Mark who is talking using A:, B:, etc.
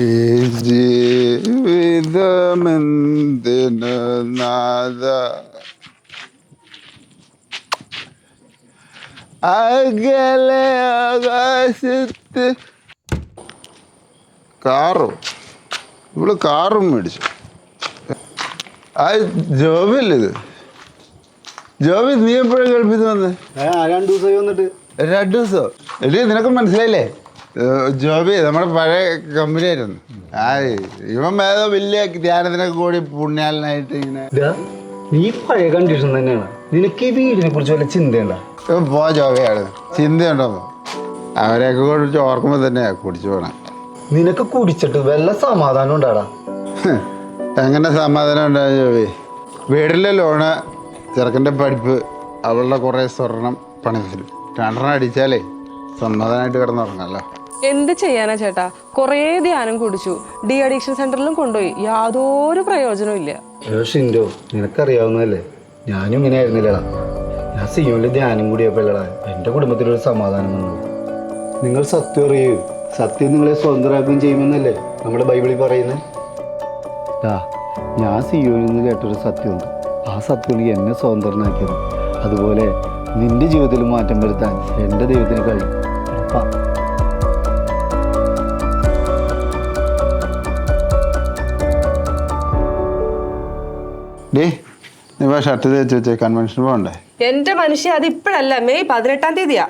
A: ഈ ജീവിതമെന്തിനു അകലെ ആകാശത്ത്. കാറും? ഇവൾ കാറും മേടിച്ചു. ആ ജോബില്ലേ ഇത് ജോബി നീ എപ്പോഴും കേൾപ്പിച്ചു വന്നേ?
B: രണ്ടു ദിവസം വന്നിട്ട്.
A: രണ്ടു ദിവസം? എടി നിനക്ക് മനസ്സിലായില്ലേ? ജോബി നമ്മുടെ പഴയ കമ്പനി ആയിരുന്നു ആ ഇവൻ ഏതോ വലിയ ധ്യാനത്തിനൊക്കെ കൂടി പുണ്യാലനായിട്ട് ഇങ്ങനെ
B: നീ പഴയ കണ്ടീഷൻ തന്നെയാണ്. നിനക്ക് ഈ വീടിനെ കുറിച്ച് വല്ല ചിന്തയുണ്ടോ?
A: ഇവൻ പോ ജോബിയാണ് ചിന്തയുണ്ടോ അവരെയൊക്കെ കുറിച്ച് ഓർക്കുമ്പോൾ തന്നെയാ കുടിച്ചു പോണ.
B: നിനക്ക് കുടിച്ചിട്ട് വല്ല സമാധാനം ഉണ്ടാടാ.
A: എങ്ങനെ സമാധാനം ഉണ്ടാ ജോബി? വീടിലെ ലോണ് ചെറുക്കന്റെ പഠിപ്പ് അവളുടെ കുറേ സ്വർണം പണത്തിൽ രണ്ടെണ്ണം അടിച്ചാലേ സമാധാനമായിട്ട് കിടന്നുറങ്ങാമല്ലോ
C: എന്ത് ചെയ്യാനാ ചേട്ടാ? കുറേ ധ്യാനം കുടിച്ചു. ഡി അഡിക്ഷൻ സെന്ററിലും കൊണ്ടുപോയി. യാതൊരു പ്രയോജനവും ഇല്ല.
B: ഷിൻഡോ നിനക്കറിയാവുന്നതല്ലേ? ഞാനും ഇങ്ങനെ ആയിരുന്നില്ലടാ. ഞാൻ സിയോന്റെ ധ്യാനം കൂടിയപ്പോഴാ എന്റെ കുടുംബത്തിലൊരു സമാധാനം വന്നു നിങ്ങൾ സത്യം അറിയൂ. സത്യം നിങ്ങളെ സ്വതന്ത്രമാക്കുകയും ചെയ്യുമെന്നല്ലേ നമ്മുടെ ബൈബിളിൽ പറയുന്നത് ഞാൻ സിയോനിൽ നിന്ന് കേട്ടൊരു സത്യമുണ്ട്. ആ സത്യം എന്നെ സ്വതന്ത്രനാക്കിയത്. അതുപോലെ നിന്റെ ജീവിതത്തിൽ മാറ്റം വരുത്താൻ എന്റെ ദൈവത്തിന് കഴിയും. ഉറപ്പാ.
A: ഡേ നീ ഷർട്ട് തേച്ച് വെച്ചേ കൺവെൻഷൻ പോകണ്ടേ
C: എന്റെ മനുഷ്യ അത് ഇപ്പോഴല്ല മെയ് പതിനെട്ടാം തീയതിയാ.